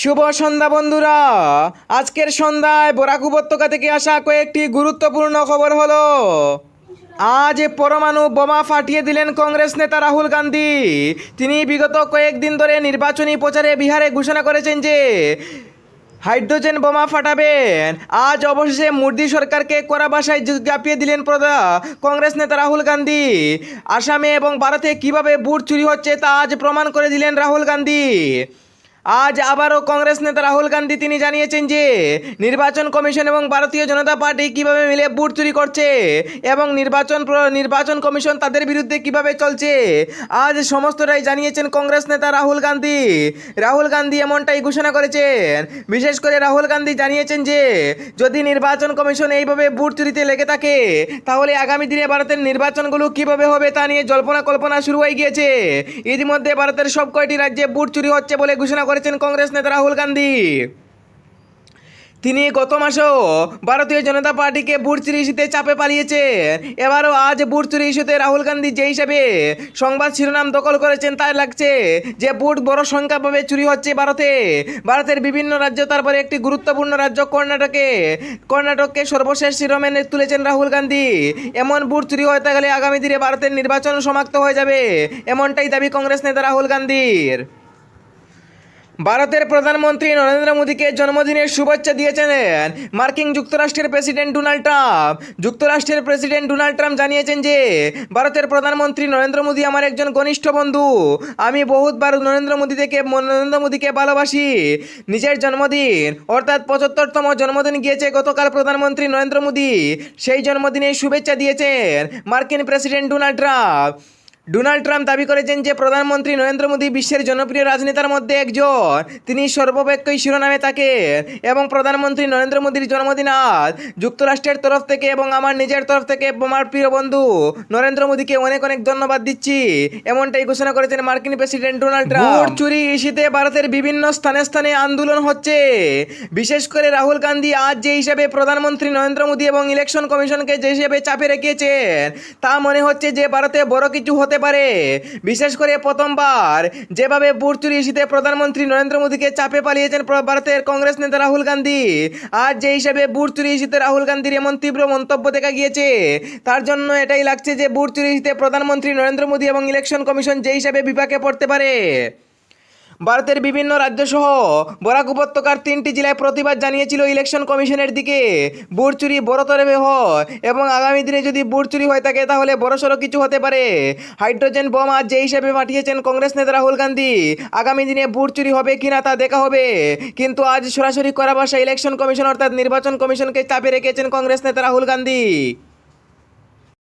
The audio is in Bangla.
শুভ সন্ধ্যা বন্ধুরা। আজকের সন্ধ্যায় বরাক উপত্যকা থেকে আসা কয়েকটি গুরুত্বপূর্ণ খবর হলো, আজ পরমাণু বোমা ফাটিয়ে দিলেন কংগ্রেস নেতা রাহুল গান্ধী। তিনি বিগত কয়েকদিন ধরে নির্বাচনী প্রচারে বিহারে ঘোষণা করেছেন যে, হাইড্রোজেন বোমা ফাটাবেন। আজ অবশেষে মোদী সরকারকে কড়া ভাষায় জ্ঞাপিয়ে দিলেন প্রদা কংগ্রেস নেতা রাহুল গান্ধী। আসামে এবং ভারতে কীভাবে বুট চুরি হচ্ছে তা আজ প্রমাণ করে দিলেন রাহুল গান্ধী। আজ আবারও কংগ্রেস নেতা রাহুল গান্ধী তিনি জানিয়েছেন যে, নির্বাচন কমিশন এবং ভারতীয় জনতা পার্টি কীভাবে মিলে বুট চুরি করছে এবং নির্বাচন নির্বাচন কমিশন তাদের বিরুদ্ধে কীভাবে চলছে, আজ সমস্তটাই জানিয়েছেন কংগ্রেস নেতা রাহুল গান্ধী। রাহুল গান্ধী এমনটাই ঘোষণা করেছেন। বিশেষ করে রাহুল গান্ধী জানিয়েছেন যে, যদি নির্বাচন কমিশন এইভাবে বুট চুরিতে লেগে থাকে, তাহলে আগামী দিনে ভারতের নির্বাচনগুলো কীভাবে হবে তা নিয়ে জল্পনা কল্পনা শুরু হয়ে গিয়েছে। ইতিমধ্যে ভারতের সব কয়টি রাজ্যে বুট চুরি হচ্ছে বলে ঘোষণা করেছেন কংগ্রেস নেতা রাহুল গান্ধী। তিনি গত মাসেও ভারতীয় জনতা পার্টিকে বুট চুরি ইস্যুতে চাপে পালিয়েছেন। এবারও আজ বুট চুরি ইস্যুতে রাহুল গান্ধী যে হিসাবে সংবাদ শিরোনাম দখল করেছেন তাই লাগছে যে বুট বড় সংখ্যাভাবে চুরি হচ্ছে ভারতে। ভারতের বিভিন্ন রাজ্য তারপরে একটি গুরুত্বপূর্ণ রাজ্য কর্ণাটকে। কর্ণাটককে সর্বশেষ শিরোমেনে তুলেছেন রাহুল গান্ধী। এমন বুট চুরি হতে গেলে আগামী দিনে ভারতের নির্বাচন সমাপ্ত হয়ে যাবে। এমনটাই দাবি কংগ্রেস নেতা রাহুল গান্ধীর। ভারতের প্রধানমন্ত্রী নরেন্দ্র মোদীকে জন্মদিনের শুভেচ্ছা দিয়েছেন মার্কিন যুক্তরাষ্ট্রের প্রেসিডেন্ট ডোনাল্ড ট্রাম্প। যুক্তরাষ্ট্রের প্রেসিডেন্ট ডোনাল্ড ট্রাম্প জানিয়েছেন যে, ভারতের প্রধানমন্ত্রী নরেন্দ্র মোদী আমার একজন ঘনিষ্ঠ বন্ধু। আমি বহুতবার নরেন্দ্র মোদী থেকে নরেন্দ্র মোদীকে ভালোবাসি। নিজের জন্মদিন, অর্থাৎ পঁচাত্তরতম জন্মদিন গিয়েছে গতকাল প্রধানমন্ত্রী নরেন্দ্র মোদী। সেই জন্মদিনে শুভেচ্ছা দিয়েছেন মার্কিন president Donald Trump. Donald Trump দাবি করেছেন যে প্রধানমন্ত্রী নরেন্দ্র মোদী বিশ্বের জনপ্রিয় রাজনেতার মধ্যে একজন। তিনি সর্বব্যাপী শিরোনামে থাকেন এবং প্রধানমন্ত্রী নরেন্দ্র মোদীর জন্মদিন আজ। যুক্তরাষ্ট্রের তরফ থেকে এবং আমার নিজের তরফ থেকে আমার প্রিয় বন্ধু নরেন্দ্র মোদীকে অনেক অনেক ধন্যবাদ দিচ্ছি। এমনটাই ঘোষণা করেছেন মার্কিন প্রেসিডেন্ট ডোনাল্ড ট্রাম্প। চুরি ইস্যুতে ভারতের বিভিন্ন স্থানে স্থানে আন্দোলন হচ্ছে। বিশেষ করে রাহুল গান্ধী আজ যে হিসাবে প্রধানমন্ত্রী নরেন্দ্র মোদী এবং ইলেকশন কমিশনকে যে হিসেবে চাপে রেখেছেন, তা মনে হচ্ছে যে ভারতে বড় কিছু হতে পারে। বিশেষ করে প্রথমবার যেভাবে বুট চুরি ইস্যুতে প্রধানমন্ত্রী নরেন্দ্র মোদীকে চাপে পালিয়েছেন ভারতের কংগ্রেস নেতা রাহুল গান্ধী, আর যে হিসাবে বুট চুরি ইস্যুতে রাহুল গান্ধীর এমন তীব্র মন্তব্য দেখা গিয়েছে, তার জন্য এটাই লাগছে যে বুট চুরি ইস্যুতে প্রধানমন্ত্রী নরেন্দ্র মোদী এবং ইলেকশন কমিশন যে হিসাবে বিপাকে পড়তে পারে। ভারতের বিভিন্ন রাজ্য সহ বরাক উপত্যকার তিনটি জেলায় প্রতিবাদ জানিয়েছিল ইলেকশন কমিশনের দিকে। বুট চুরি বড়তরে হয় এবং আগামী দিনে যদি বুট চুরি হয়ে থাকে তাহলে বড়সড় কিছু হতে পারে। হাইড্রোজেন বোম আজ যে হিসাবে পাঠিয়েছেন কংগ্রেস নেতা রাহুল গান্ধী, আগামী দিনে বুট চুরি হবে কিনা তা দেখা হবে। কিন্তু আজ সরাসরি করা ভাষা ইলেকশন কমিশন অর্থাৎ নির্বাচন কমিশনকে চাপে রেখেছেন কংগ্রেস নেতা রাহুল গান্ধী।